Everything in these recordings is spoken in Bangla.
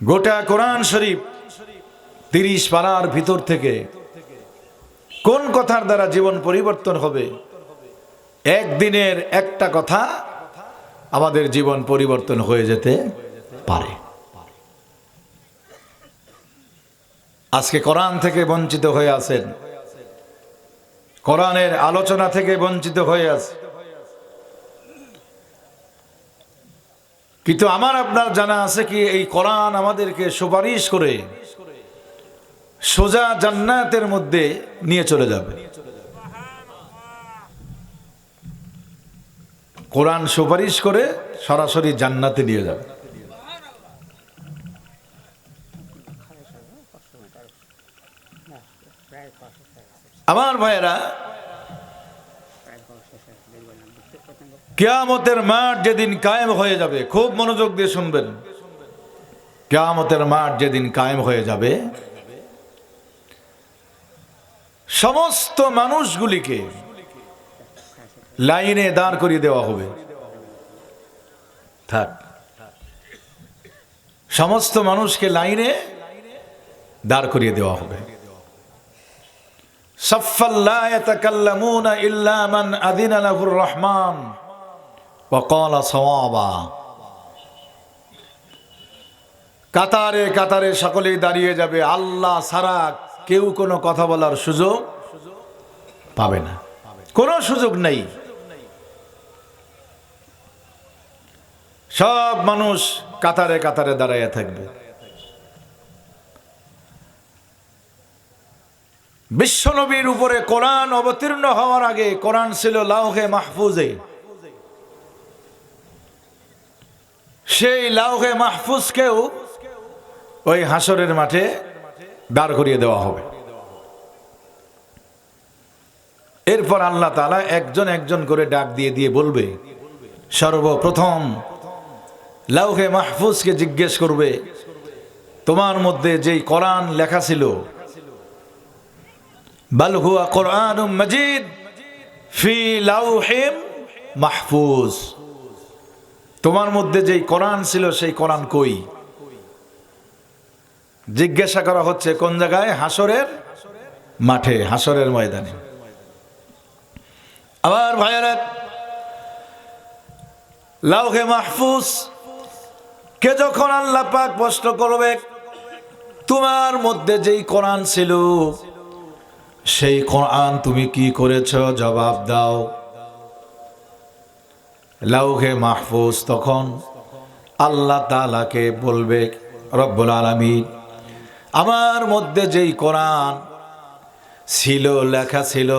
গোটা কোরআন শরীফ তিরিশ পাড়ার ভিতর থেকে কোন কথার দ্বারা জীবন পরিবর্তন হবে? একদিনের একটা কথা আমাদের জীবন পরিবর্তন হয়ে যেতে পারে। আজকে কোরআন থেকে বঞ্চিত হয়ে আছেন। কোরআনের আলোচনা থেকে বঞ্চিত হয়ে আছে কিন্তু আমার আপনার জানা আছে কি এই কোরআন আমাদেরকে সুপারিশ করে সোজা জান্নাতের মধ্যে নিয়ে চলে যাবে। কোরআন সুপারিশ করে সরাসরি জান্নাতে নিয়ে যাবে। আমার ভাইয়েরা কেয়ামতের মাঠ যেদিন কায়েম হয়ে যাবে, খুব মনোযোগ দিয়ে শুনবেন। কেয়ামতের মাঠ যেদিন কায়েম হয়ে যাবে, সমস্ত মানুষগুলিকে লাইনে দাঁড় করিয়ে দেওয়া হবে। থাক। সমস্ত মানুষকে লাইনে দাঁড় করিয়ে দেওয়া হবে। সাফাল্লা ইল্লা মান আদিনা লাহুর রহমান। কাতারে কাতারে সকলেই দাঁড়িয়ে যাবে। আল্লাহ ছাড়া কেউ কোনো কথা বলার সুযোগ পাবে না। কোনো সুযোগ নেই। সব মানুষ কাতারে কাতারে দাঁড়াইয়া থাকবে। বিশ্বনবীর উপরে কোরআন অবতীর্ণ হওয়ার আগে কোরআন ছিল লাউহে মাহফুজে। সেই লাউহে মাহফুজকেও ওই হাসরের মাঠে দাঁড় করিয়ে দেওয়া হবে। এরপর আল্লাহ তালা একজন একজন করে ডাক দিয়ে দিয়ে বলবে, সর্বপ্রথম লাউহে মাহফুজকে জিজ্ঞেস করবে, তোমার মধ্যে যেই কোরআন লেখা ছিল, বাল হুয়া কোরআন মজিদ ফি লাউহিম মাহফুজ। তোমার মধ্যে যেই কোরআন ছিল, সেই কোরআন কই? জিজ্ঞাসা করা হচ্ছে, কোন জায়গায়? হাসরের মাঠে হাসরের ময়দানে। আবার ভাইয়ারা, লাউহে মাহফুজ, কে যখন আল্লাহ পাক প্রশ্ন করবে, তোমার মধ্যে যেই কোরআন ছিল, সেই কোরআন তুমি কি করেছ? জবাব দাও। লাউহে মাহফুজ তখন আল্লাহ তালাকে বলবে, রব্বুল আলমী আমার মধ্যে যেই কোরআন ছিল, লেখা ছিল,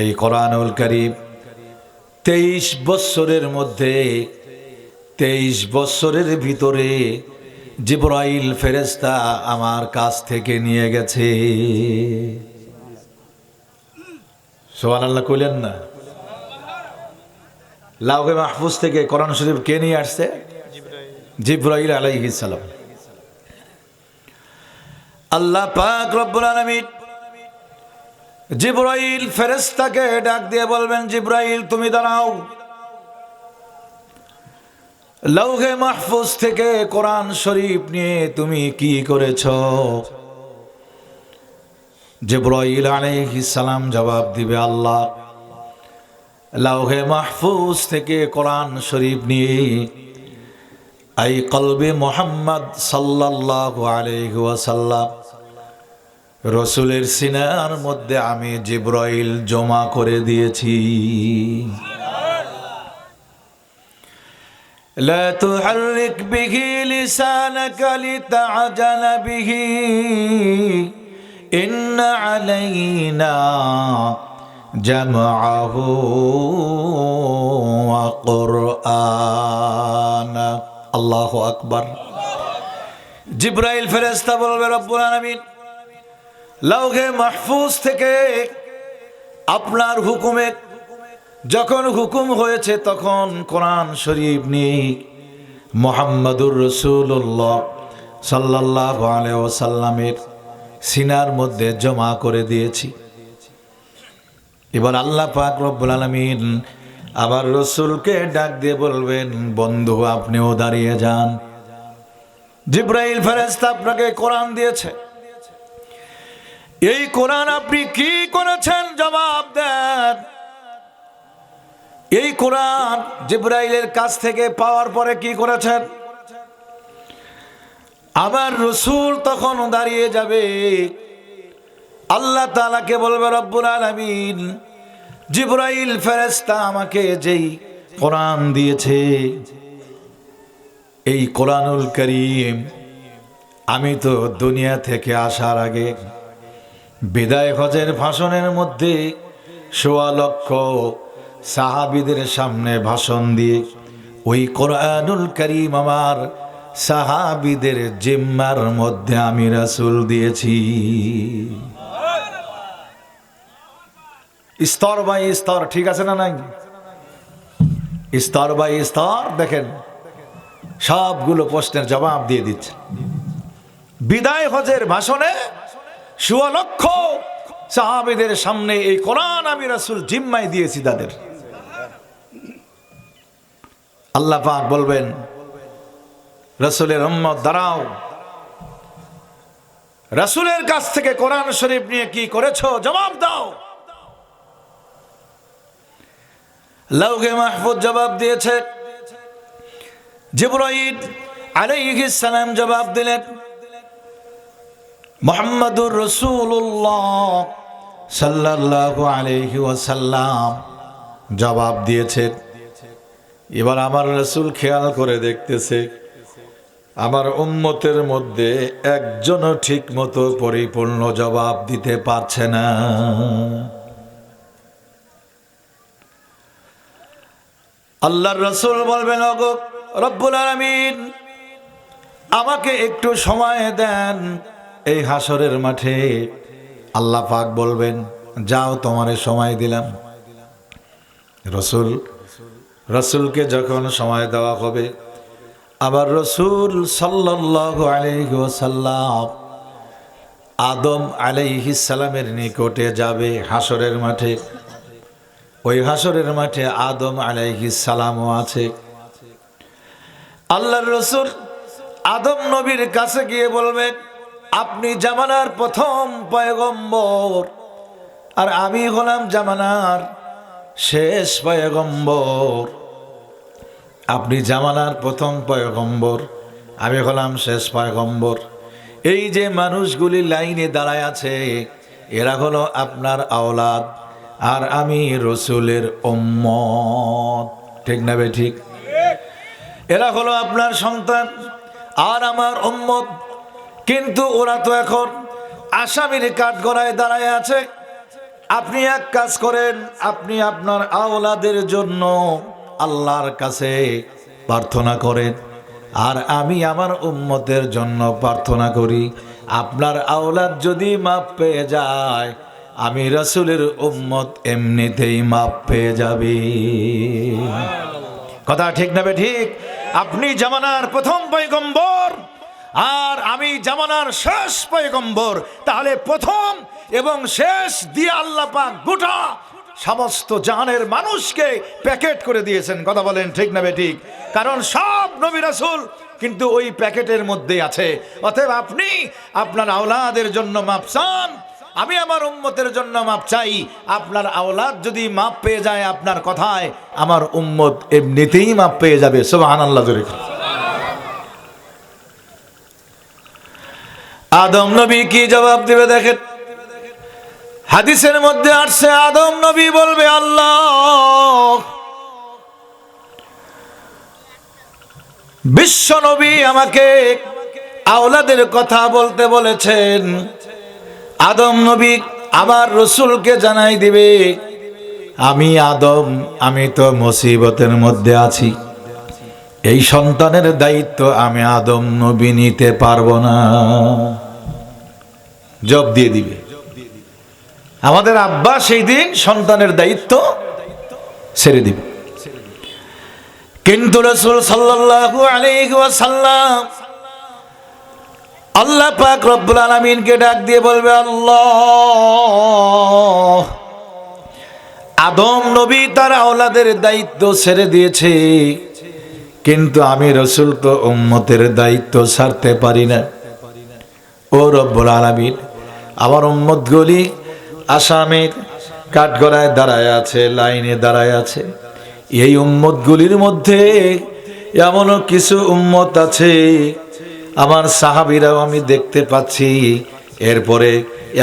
এই কোরআনুল করিম তেইশ বৎসরের মধ্যে, তেইশ বৎসরের ভিতরে জিব্রাইল ফেরেস্তা আমার কাছ থেকে নিয়ে গেছে। সোহান আল্লাহ কইলেন না? লাউহে মাহফুজ থেকে কোরআন শরীফ কে নিয়ে আসছে? জিব্রাইল আলাইহিস সালাম। আল্লাহ পাক রব্বুল আলামিন জিব্রাইল ফেরেশতাকে ডাক দিয়ে বলবেন, জিব্রাইল, তুমি দাঁড়াও। লৌহে মাহফুজ থেকে কোরআন শরীফ নিয়ে তুমি কি করেছ? জিব্রাইল আলাইহিস সালাম জবাব দিবে, আল্লাহ লৌহে মাহফুজ থেকে কোরআন শরীফ নিয়ে আই কলবে মোহাম্মদ সাল্লাল্লাহু আলাইহি ওয়াসাল্লাম রসুলের সিনার মধ্যে আমি জিব্রাইল জমা করে দিয়েছি لا تحرك به لسانك لتعجل به إن علينا جمعه وقرآن الله أكبر জিব্রাইল ফেরেস্তা বলবে রব্বুল আলামিন লাউহে মাহফুজ থেকে আপনার হুকুমে যখন হুকুম হয়েছে তখন কোরআন শরীফ নিয়ে মোহাম্মদুর রসুল্লাহ সাল্লাহ সাল্লামের সিনার মধ্যে জমা করে দিয়েছি এবার আল্লাহ পাক রব্বুল আলমিন আবার রসুলকে ডাক দিয়ে বলবেন, বন্ধু, আপনিও দাঁড়িয়ে যান। জিব্রাইল ফেরেস্তা আপনাকে কোরআন দিয়েছে। এই কোরআন আপনি কি করেছেন? জবাব দেন। এই কোরআন জিব্রাইলের কাছ থেকে পাওয়ার পরে কি করেছেন? আবার রসুল তখন দাঁড়িয়ে যাবে। আল্লাহ তালাকে বলবে, রব্বুল আলমিন, জিব্রাইল ফেরেস্তা আমাকে যেই কোরআন দিয়েছে, এই কোরআনুল করিম আমি তো দুনিয়া থেকে আসার আগে বিদায় হজের ভাষণের মধ্যে সোয়া লক্ষ সাহাবিদের সামনে ভাষণ দিয়ে, ওই কোরআনুল করিম আমার সাহাবিদের জিম্মার মধ্যে আমি রাসুল দিয়েছি। স্তর বাই স্তর, ঠিক আছে না নাই? স্তর বাই স্তর, দেখেন, সবগুলো প্রশ্নের জবাব দিয়ে দিচ্ছে। বিদায় হজের ভাষণে সুলক্ষ সাহাবিদের সামনে এই কোরআন আমি রাসুল জিম্মাই দিয়েছি তাদের। আল্লাহ পাক বলবেন, রাসুলের উম্মত দাঁড়াও। রাসুলের কাছ থেকে কোরআন শরীফ নিয়ে কি করেছ? জবাব দাও। লাউকে মাহফুজ জবাব দিয়েছে। জিব্রাইল আলাইহিস সালাম জবাব দিলেন, মোহাম্মদুর রসুল্লাহ সাল্লাল্লাহু আলাইহি ওয়াসাল্লাম জবাব দিয়েছেন এবার আমার রসুল খেয়াল করে দেখতেছে, আমার উম্মতের মধ্যে একজনও ঠিক মতো পরিপূর্ণ জবাব দিতে পারছে না। আল্লাহর রসুল বলবেন অগো রব্বুল আলমিন, আমাকে একটু সময় দেন এই হাসরের মাঠে। আল্লাহ পাক বলবেন, যাও, তোমারে সময় দিলাম। রসুল, রসুলকে যখন সময় দেওয়া হবে, আবার রসুল সাল্লাহ আদম আলাইহিসালামের নিকটে যাবে হাসরের মাঠে। ওই হাসরের মাঠে আদম আলাইহিসালামও আছে। আল্লাহর রসুল আদম নবীর কাছে গিয়ে বলবেন আপনি জামানার প্রথম পয়গম্বর, আর আমি হলাম জামানার শেষ পয়গম্বর। আপনি জামানার প্রথম পয়গম্বর, আমি হলাম শেষ পয়গম্বর। এই যে মানুষগুলি লাইনে দাঁড়ায় আছে, এরা হলো আপনার আওলাদ। আর আমি রসুলের উম্মত। ঠিক না বে ঠিক? এরা হলো আপনার সন্তান আর আমার উম্মত। কিন্তু ওরা তো এখন আসামির কাঠগড়ায় দাঁড়ায় আছে। আপনি এক কাজ করেন, আপনি আপনার আওলাদের জন্য আল্লাহর কাছে প্রার্থনা করেন। আর আমি আমার উম্মতের জন্য প্রার্থনা করি, আপনার আওলাদ যদি মাপ পেয়ে যায় আমি রসুলের উম্মত এমনিতেই মাপ পেয়ে যাবে। কথা ঠিক নেবে ঠিক? আপনি জামানার প্রথম পয়গম্বর আর আমি জামানার শেষ পয়গম্বর। তাহলে প্রথম এবং শেষ দিয়ে আল্লাহ পাক গোটা সমস্ত জাহানের মানুষকে প্যাকেট করে দিয়েছেন। কথা বলেন ঠিক না ঠিক? কারণ সব নবী রাসূল কিন্তু ওই প্যাকেটের মধ্যেই আছে। অতএব আপনি আপনার আওলাদের জন্য মাপ চান। আমি আমার উম্মতের জন্য মাপ চাই। আপনার আওলাদ যদি মাপ পেয়ে যায় আপনার কথায়, আমার উম্মত এমনিতেই মাপ পেয়ে যাবে। সোবাহান আল্লাহ জোরে আদম নবী কি জবাব দিবে দেখেন? হাদিসের মধ্যে আসছে, আদম নবী বলবে, আল্লাহ! বিশ্ব নবী আমাকে আওলাদের কথা বলতে বলেছেন। আদম নবী আবার রসুলকে জানাই দিবে, আমি আদম, আমি তো মুসিবতের মধ্যে আছি। এই সন্তানের দায়িত্ব আমি আদম নবী নিতে পারব না। জব দিয়ে দিবে। আমাদের আব্বা সেই দিন সন্তানের দায়িত্ব ছেড়ে দিবে। কিন্তু রসুল সাল্লাল্লাহু আলাইহি ওয়াসাল্লাম আল্লাহ পাক রব্বুল আলামিনকে ডাক দিয়ে বলবে, আল্লাহ, আদম নবী তার আওলাদের দায়িত্ব ছেড়ে দিয়েছে, কিন্তু আমি রসুল তো উম্মতের দায়িত্ব ছাড়তে পারি না। ও রব্বুল আলমিন, আমার উম্মতগুলি আসামের কাঠগড়ায় দাঁড়ায় আছে, লাইনে দাঁড়ায় আছে। এই উম্মতগুলির মধ্যে এমনও কিছু উম্মত আছে আমার সাহাবিরাও আমি দেখতে পাচ্ছি। এরপরে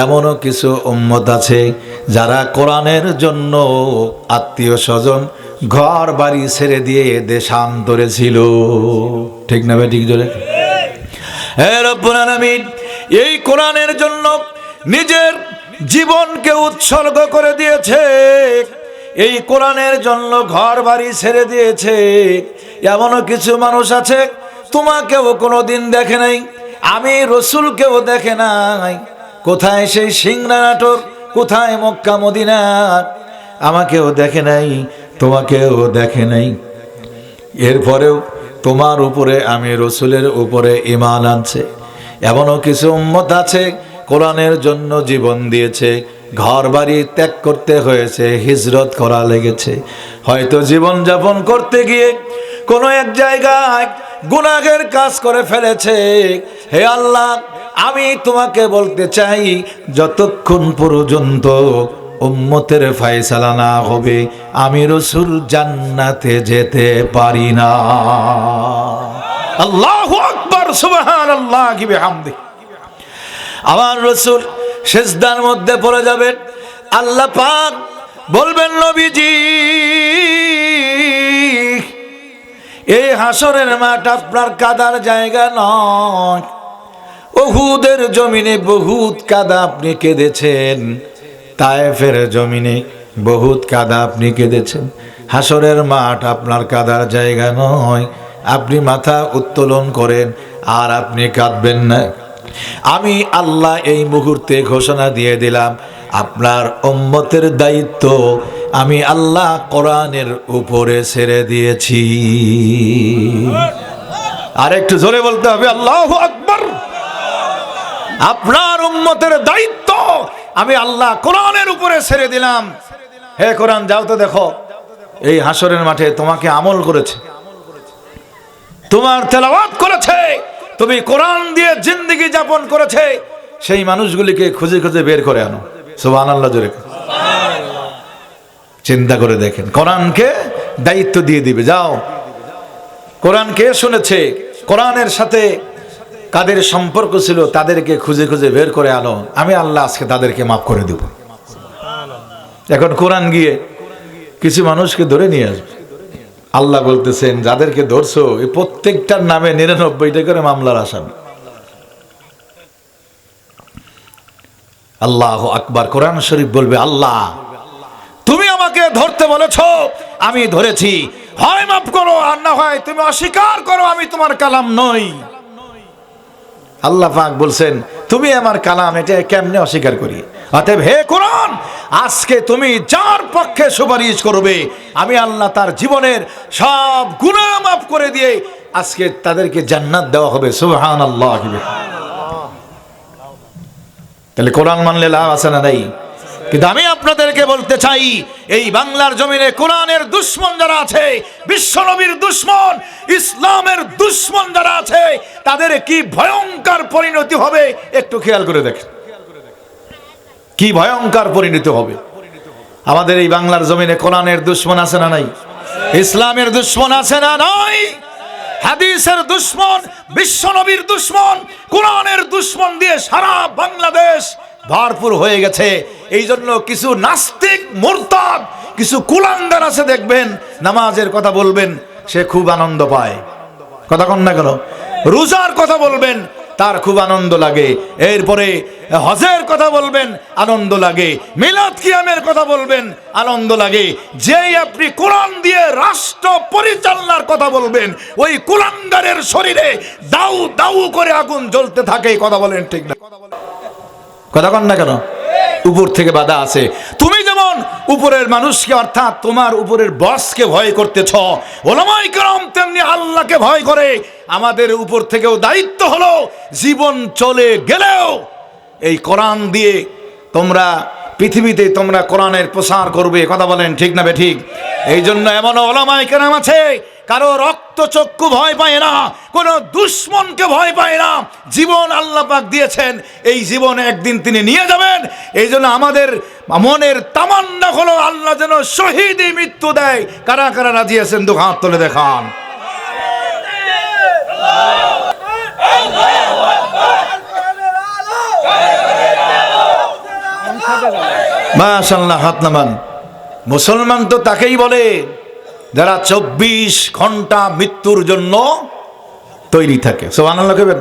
এমনও কিছু উম্মত আছে যারা কোরআনের জন্য আত্মীয় স্বজন ঘর বাড়ি ছেড়ে দিয়ে দেশান্তরে ছিল। ঠিক না ভাই, ঠিক জোরে? এই কোরআনের জন্য নিজের জীবনকে উৎসর্গ করে দিয়েছে। এই কোরআনের জন্য ঘর বাড়ি ছেড়ে দিয়েছে। এমনও কিছু মানুষ আছে তোমাকেও কোনোদিন দেখে নাই, আমি রসুলকেও দেখে নাই। কোথায় সেই সিংড়া নাটক কোথায় মক্কা মদিনা আমাকেও দেখে নাই, তোমাকেও দেখে নাই। এরপরেও তোমার উপরে আমি রসুলের উপরে ইমান আনছে। এমনও কিছু উম্মত আছে, কোরআনের জন্য জীবন দিয়েছে ঘর বাড়ি ত্যাগ করতে হয়েছে, হিজরত করা লেগেছে। হয়তো জীবন যাপন করতে গিয়ে কোনো এক জায়গায় গুনাহের কাজ করে ফেলেছে। হে আল্লাহ আমি তোমাকে বলতে চাই যতক্ষণ পর্যন্ত উম্মতের ফায়সালা না হবে আমি রসুল জান্নাতে যেতে পারি না। আল্লাহ আকবর সুবহান আল্লাহ কি বিহামদি। আমার রসুল শেষদার মধ্যে পড়ে যাবেন। আল্লাহ পাক বলবেন নবীজি হাসরের মাঠ আপনার কাদার জায়গা নয়। ওহুদের জমিনে বহুত কাদা আপনি কেঁদেছেন। তায়েফের জমিনে বহুত কাদা আপনি কেঁদেছেন। হাসরের মাঠ আপনার কাদার জায়গা নয়। আপনি মাথা উত্তোলন করেন, আর আপনি কাঁদবেন না। আমি আল্লাহ এই মুহূর্তে ঘোষণা দিয়ে দিলাম আপনার উম্মতের দায়িত্ব আমি আল্লাহ কোরআনের উপরে ছেড়ে দিয়েছি। আর একটু জোরে বলতে হবে, আল্লাহ আকবর। আপনার উম্মতের দায়িত্ব আমি আল্লাহ কোরআনের উপরে ছেড়ে দিলাম। হে কোরআন, যাও তো দেখো, এই হাসরের মাঠে তোমাকে আমল করেছে, তোমার তেলাওয়াত করেছে, তুমি কোরআন দিয়ে জিন্দগি যাপন করেছে, সেই মানুষগুলিকে খুঁজে খুঁজে বের করে আনো। সুবাহ আল্লাহ জোরে চিন্তা করে দেখেন। কোরআনকে দায়িত্ব দিয়ে দিবে, যাও। কোরআন কে শুনেছে, কোরআনের সাথে কাদের সম্পর্ক ছিল তাদেরকে খুঁজে খুঁজে বের করে আনো। আমি আল্লাহ আজকে তাদেরকে মাফ করে দেব। এখন কোরআন গিয়ে কিছু মানুষকে ধরে নিয়ে আসবে। আল্লাহ বলতেছেন, যাদেরকে ধরছো, এই প্রত্যেকটার নামে নিরানব্বইটা করে মামলার আসামি। আল্লাহ আকবার। কোরআন শরীফ বলবে, আল্লাহ, তুমি আমাকে ধরতে বলেছ, আমি ধরেছি। হয় মাফ করো, আর না হয় তুমি অস্বীকার করো, আমি তোমার কালাম নই। আল্লাহ পাক বলছেন, তুমি আমার কালাম, এটা কেমনে অস্বীকার করি? অতএব, হে কোরআন, আজকে তুমি যার পক্ষে সুপারিশ করবে, আমি আল্লাহ তার জীবনের সব গুনাহ মাফ করে দিয়ে আজকে তাদেরকে জান্নাত দেওয়া হবে। সুবহান আল্লাহ তাহলে কোরআন মানলে লাভ আছে না নাই? কিন্তু আমি আপনাদেরকে বলতে চাই, এই বাংলার জমিনে কোরআনের দুশ্মন যারা আছে বিশ্বনবীর দুশ্মন, ইসলামের দুশ্মন যারা আছে, তাদের কি ভয়ঙ্কর পরিণতি হবে? একটু খেয়াল করে দেখেন। কি ভয়ঙ্কর পরিণতি হবে? আমাদের এই বাংলার জমিনে কোরআনের দুশ্মন আছে না নাই? ইসলামের দুশ্মন আছে না নাই? হাদিসের দুশ্মন, বিশ্বনবীর দুশ্মন, কোরআনের দুশ্মন দিয়ে সারা বাংলাদেশ ভরপুর হয়ে গেছে। এই জন্য কিছু নাস্তিক, মোরতাদ, কিছু কুলাঙ্গার আছে দেখবেন, নামাজের কথা বলবেন, সে খুব আনন্দ পায়। কথা কন না কেন? রোজার কথা বলবেন তার খুব আনন্দ লাগে। এরপরে হজের কথা বলবেন, আনন্দ লাগে। মিলাদ কিয়ামের কথা বলবেন, আনন্দ লাগে। যেই আপনি কোরআন দিয়ে রাষ্ট্র পরিচালনার কথা বলবেন, ওই কুলাঙ্গারের শরীরে দাউ দাউ করে আগুন জ্বলতে থাকে কথা বলেন ঠিক না। কথা কন না কেন? উপর থেকে বাধা আছে। তুমি উপরের মানুষকে অর্থাৎ তোমার উপরের বসকে ভয় করতেছ। ওলামাই তেমনি আল্লাহকে ভয় করে। আমাদের উপর থেকেও দায়িত্ব হলো জীবন চলে গেলেও এই কোরআন দিয়ে তোমরা পৃথিবীতে তোমরা কোরআনের প্রসার করবে। কথা বলেন ঠিক না বে ঠিক? এই জন্য এমন ওলামাই কেরাম আছে কারও রক্ত চক্ষু ভয় পায় না, কোনো দুশ্মনকে ভয় পায় না। জীবন আল্লাহ পাক দিয়েছেন, এই জীবন একদিন তিনি নিয়ে যাবেন। এই জন্য আমাদের মনের তামান্না হলো আল্লাহ যেন শহীদই মৃত্যু দেয়। কারা কারা রাজি আছেন দু হাত তুলে দেখান। মাশাল্লাহ হাত নামান। মুসলমান তো তাকেই বলে। যারা চব্বিশ ঘণ্টা মৃত্যুর জন্য তৈরি থাকে। সব আনন্দ কেবেন